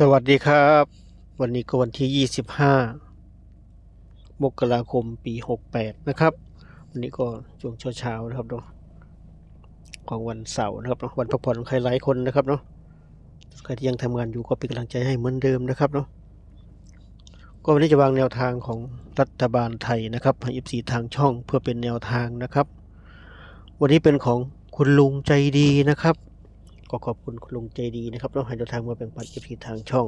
สวัสดีครับ วันนี้ก็วันที่ 25 มกราคมปี 68 นะครับ วันนี้ก็ช่วงเช้าๆนะครับเนาะของวันเสาร์นะครับเนาะวันพักผ่อนของใครหลายคนนะครับเนาะใครที่ยังทำงานอยู่ก็เป็นกำลังใจให้เหมือนเดิมนะครับเนาะก็วันนี้จะวางแนวทางของรัฐบาลไทยนะครับให้ FC ทางช่องเพื่อเป็นแนวทางนะครับ วันนี้เป็นของคุณลุงใจดีนะครับ ก็ขอบคุณคุณลุงใจดีนะครับเนาะให้แนวทางมาแบ่งปัน FC ทางช่อง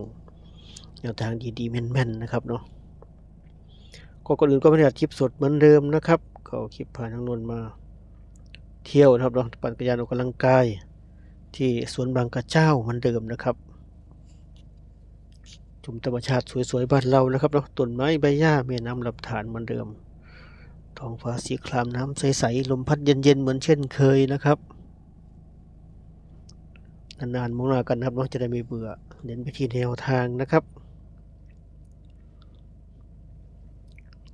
แนวทางดีๆแม่นๆนะครับเนาะก็ก่อนอื่นก็ไม่ได้อัดคลิปสดเหมือนเดิมนะครับก็เอาคลิปผ่านทางนนมาเที่ยวนะครับเนาะปั่นจักรยานออกกำลังกาย ที่สวนบางกระเจ้าเหมือนเดิมนะครับชมธรรมชาติสวยๆบ้านเรานะครับเนาะต้นไม้ใบหญ้าแม่น้ำลำธารเหมือนเดิมท้องฟ้าสีครามน้ำใสๆลมพัดเย็นๆเหมือนเช่นเคยนะครับ นานๆมองหน้ากันนะครับเนาะจะได้ไม่เบื่อเน้นไปที่แนวทางนะครับ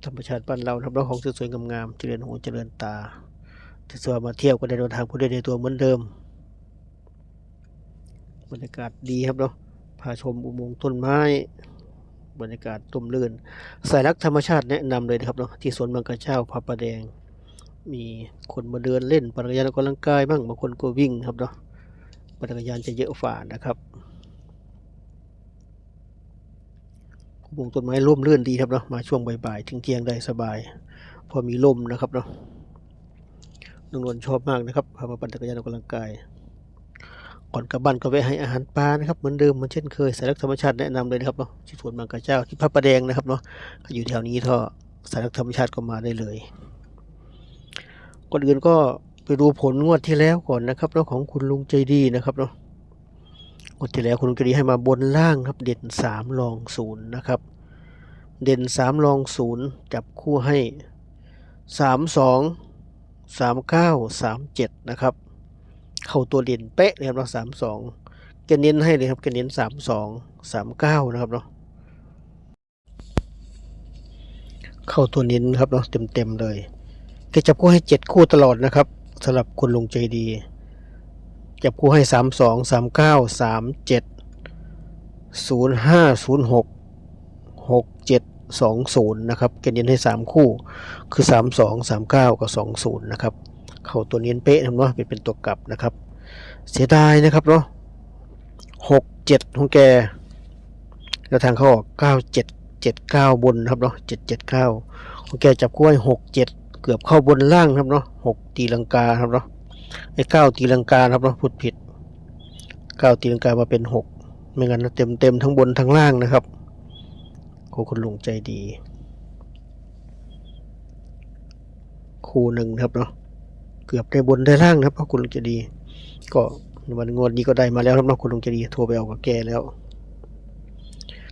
ธรรมชาติบ้านเราทำเราของสวยๆงามๆเจริญหูเจริญตาที่สวยมาเที่ยวก็ได้เดินทางผู้ใดในตัวเหมือนเดิมบรรยากาศดีครับเนาะพาชมอุโมงค์ต้นไม้บรรยากาศต้มลื่นสายรักธรรมชาติแนะนำเลยนะครับเนาะที่สวนบางกระเจ้าพระประแดง มีคนมาเดินเล่นปั่นจักรยานออกกำลังกายบ้างบางคนก็วิ่งครับเนาะ ปั่นจักรยานจะเยอะฝ่านะครับปลูกต้นไม้ร่มรื่อนดีครับเนาะมาช่วงบ่ายๆถึงเที่ยงได้สบาย พอมีลมนะครับเนาะน้องนวลชอบมากนะครับพามาปั่นจักรยานออกกำลังกาย ก่อนกลับบ้านก็แวะให้อาหารปลานะครับเหมือนเดิมเหมือนเช่นเคยสายรักธรรมชาติแนะนำเลยนะครับเนาะที่สวนบางกระเจ้าที่พระประแดงนะครับเนาะอยู่แถวนี้ท่อสายรักธรรมชาติก็มาได้เลยก่อนอื่นก็ ไปดูผลงวดที่แล้วก่อนนะครับเนาะของคุณลุงใจดีนะครับเนาะงวดที่แล้วคุณลุงใจดีให้มาบนล่างครับ เด่นสามรองศูนย์นะครับ เด่นสามรองศูนย์จับคู่ให้สามสองสามเก้าสามเจ็ดนะครับ เข้าตัวเด่นเป๊ะเลยครับเราสามสองแกเน้นให้เลยครับแกเน้นสามสองสามเก้านะครับเนาะเข้าตัวเน้นครับเนาะเต็มเต็มๆเลยแกจับคู่ให้เจ็ดคู่ตลอดนะครับ สำหรับคุณลุงใจดี จับคู่ให้สามสองสามเก้าสามเจ็ดศูนย์ห้าศูนย์หกหกเจ็ดสองศูนย์นะครับเกณฑ์เน้นให้สามคู่คือสามสองสามเก้ากับสองศูนย์นะครับ เข้าตัวเน้นเป๊ะนะเนาะเป็นเป็นตัวกลับนะครับ เสียดายนะครับเนาะหกเจ็ดของแกแล้วทางเขาออกเก้าเจ็ดเจ็ดเก้าบนนะครับเนาะเจ็ดเจ็ดเก้าของแกจับคู่ให้หก เกือบเข้าบนล่างครับเนาะหกตีลังกาครับเนาะไอ้เก้าตีลังกาครับเนาะพูดผิดเก้าตีลังกามาเป็นหกไม่งั้นเต็มเต็มทั้งบนทั้งล่างนะครับโคคุณลุงใจดี คู่หนึ่งครับเนาะเกือบได้บนได้ล่างนะครับเพราะคุณลุงใจดี ก็วันงวดนี้ก็ได้มาแล้วครับเนาะคุณลุงใจดีโทรไปเอากับแกแล้ว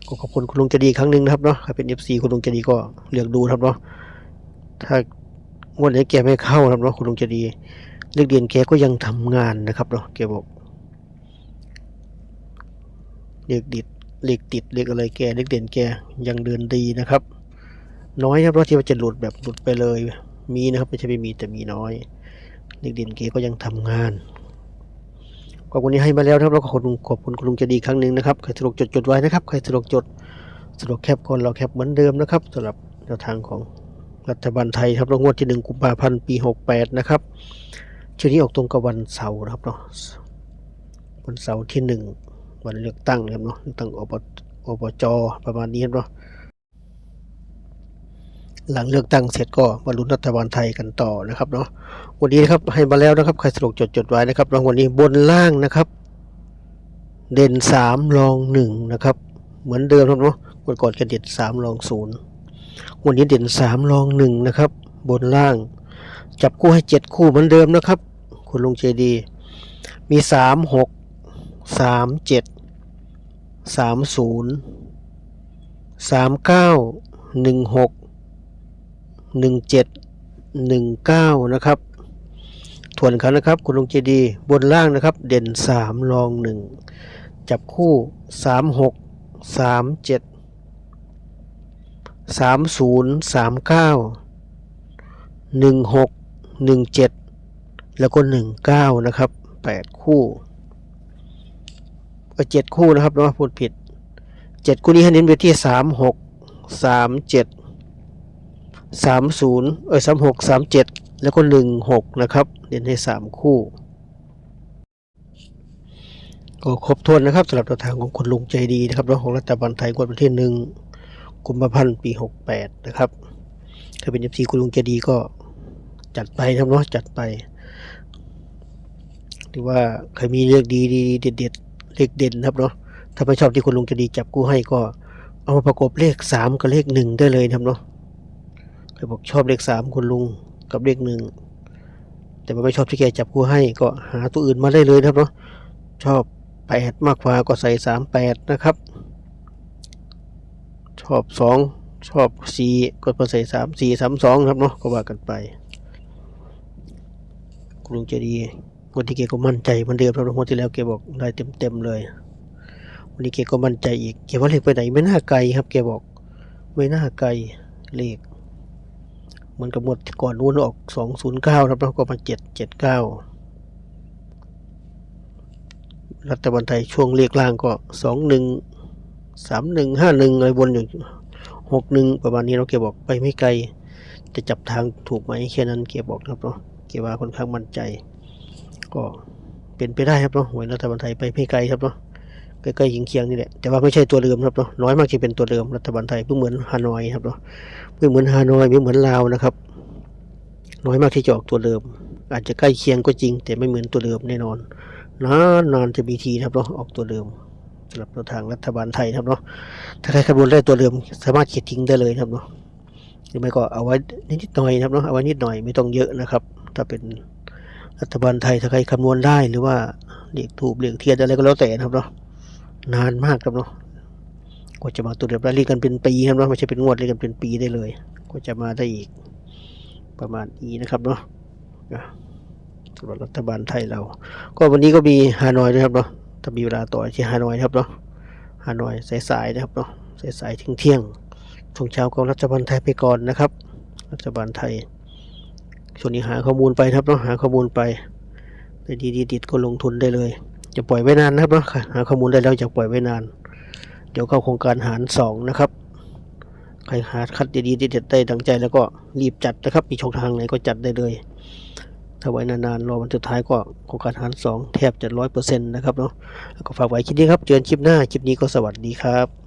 ก็ขอบคุณคุณลุงใจดีครั้งหนึ่งนะครับเนาะใครเป็นเอฟซีคุณลุงใจดีก็เลือกดูครับเนาะถ้า งวดนี้แกไม่เข้าครับเนาะคุณลุงใจดีเล็กเรียนแกก็ยังทำงานนะครับเนาะแกบอกเล็กดิดเล็กติดเล็กอะไรแกเล็กเด่นแกยังเดินดีนะครับ น้อยครับเพราะที่ว่าจะหลุดแบบหลุดไปเลย มีนะครับไม่ใช่ไม่มีแต่มีน้อยเล็กเด่นแกก็ยังทำงานก็วันนี้ให้มาแล้วนะครับแล้วก็ขอบคุณขอบคุณคุณลุงจะดีครั้งหนึ่งนะครับใครสะดวกจดจดไว้นะครับใครสะดวกจดสะดวกแคปก่อนเราแคปเหมือนเดิมนะครับสำหรับแนวทางของ รัฐบาลไทยครับงวดที่หนึ่งกุมภาพันธ์ปีหกแปดนะครับชื่อนี้ออกตรงกับวันเสาร์นะครับเนาะวันเสาร์ที่หนึ่งวันเลือกตั้งนะครับเนาะเลือกตั้งอบอบจประมาณนี้ครับเนาะหลังเลือกตั้งเสร็จก็มาลุ้นรัฐบาลไทยกันต่อนะครับเนาะวันนี้นะครับให้มาแล้วนะครับใครสะดวกจดจดไว้นะครับรางวัลนี้บนล่างนะครับ เด่นสามรองหนึ่งนะครับ เหมือนเดิมครับเนาะวันก่อนกันเด่นสามรองศูนย์ วันนี้เด่นสามรองหนึ่งนะครับ บนล่าง จับคู่ให้เจ็ดคู่เหมือนเดิมนะครับ คุณลุงเจดี มีสามหกสามเจ็ดสามศูนย์สามเก้าหนึ่งหกหนึ่งเจ็ดหนึ่งเก้านะครับทวนครั้งนะครับ คุณลุงเจดี บนล่างนะครับ เด่นสามรองหนึ่งจับคู่สามหก สามศูนย์สามเก้าหนึ่งหกหนึ่งเจ็ดแล้วก็หนึ่งเก้านะครับแปดคู่ก็เจ็ดคู่นะครับเนาะพูดผิดเจ็ดคู่นี้ให้เน้นไปที่สามหกสามเจ็ดสามศูนย์เออสามหกสามเจ็ดแล้วก็หนึ่งหกนะครับเน้นให้สามคู่ก็ครบถ้วนนะครับสำหรับแนวทางของคุณลุงใจดีนะครับเรื่องของรัฐบาลไทยงวดวันที่หนึ่ง กุมภาพันธ์ปีหกแปดนะครับถ้าเป็นเอฟซีคุณลุงใจดีก็จัดไปนะครับเนาะจัดไป หรือว่าใครมีเลขดีดีเด็ดเด็ดเลขเด่นนะครับเนาะถ้าไม่ชอบที่คุณลุงใจดีจับกู้ให้ก็ เอามาประกบเลขสามกับเลขหนึ่งได้เลยนะครับเนาะใครบอกชอบเลขสามคุณลุงกับเลขหนึ่งแต่ว่าไม่ชอบที่แกจับกู้ให้ก็หาตัวอื่นมาได้เลยนะครับเนาะชอบแปดมากกว่าก็ใส่สามแปดนะครับ ชอบสองชอบสี่ก็มาใส่สามสี่สามสองครับเนาะก็ว่ากันไปคุณลุงใจดีวันที่เกก็มั่นใจเหมือนเดิมครับวันที่แล้วเกบอกได้เต็มเต็มๆเลยวันนี้เกก็มั่นใจอีกเกว่าเลขไปไหนไม่น่าไกลครับเกบอก ไม่น่าไกลเลขเหมือนกับหมดก่อนนู้นออกสองศูนย์เก้าครับแล้วก็มาเจ็ดเจ็ดเก้ารัฐบาลไทยช่วงเลขล่างก็สองหนึ่ง สามหนึ่งห้าหนึ่งอะไรวนอยู่หกหนึ่งประมาณนี้เราเกบอกไปไม่ไกล จะจับทางถูกไหมแค่นั้นเกบอกนะครับเนาะเกว่าค่อนข้างมั่นใจ ก็เป็นไปได้ครับเนาะหวยรัฐบาลไทยไปไม่ไกลครับเนาะใกล้ๆยิงเคียงนี่แหละแต่ว่าไม่ใช่ตัวเดิมครับเนาะน้อยมากที่เป็นตัวเดิมรัฐบาลไทยเพิ่งเหมือนฮานอยครับเนาะเพิ่งเหมือนฮานอยไม่เหมือนลาวนะครับ น้อยมากที่จะออกตัวเดิม อาจจะใกล้เคียงก็จริง แต่ไม่เหมือนตัวเดิมแน่นอนนานนานจะมีทีครับเนาะออกตัวเดิม สำหรับตัวทางรัฐบาลไทยนะครับเนาะถ้าใครคำนวณได้ตัวเดิมสามารถเขียนทิ้งได้เลยนะครับเนาะหรือไม่ก็เอาไว้นิดหน่อยนะครับเนาะเอาไว้นิดหน่อยไม่ต้องเยอะนะครับ ถ้าเป็นรัฐบาลไทยถ้าใครคำนวณได้หรือว่าเลขถูกเลขเทียนอะไรก็แล้วแต่นะครับเนาะนานมากครับเนาะกว่าจะมาตัวเดิมได้เรียกกันเป็นปีครับเนาะไม่ใช่เป็นงวดเรียกกันเป็นปีได้เลยกว่าจะมาได้อีกประมาณนี้นะครับเนาะอะสำหรับรัฐบาลไทยเรา ก็วันนี้ก็มีฮานอยด้วยครับเนาะ ถ้ามีเวลาต่อที่ฮานอยนะครับเนาะฮานอยสายๆนะครับเนาะสายๆเที่ยงๆช่วงเช้าก็รัฐบาลไทยไปก่อนนะครับ รัฐบาลไทยช่วงนี้หาข้อมูลไปครับเนาะหาข้อมูลไปได้ดีดีติดก็ลงทุนได้เลยจะปล่อยไว้นานนะครับเนาะหาข้อมูลได้แล้วจะปล่อยไว้นาน เดี๋ยวเข้าโครงการหารสองนะครับใครหาคัดดีๆเด็ดๆได้ดังใจแล้วก็รีบจัดนะครับ มีช่องทางไหนก็จัดได้เลย ถ้าไว้นานๆ รอวันสุดท้ายก็โครงการหารสองแทบจะร้อยเปอร์เซ็นต์นะครับเนาะก็ฝากไว้คลิปนี้ครับ เจอกันคลิปหน้า คลิปนี้ก็สวัสดีครับ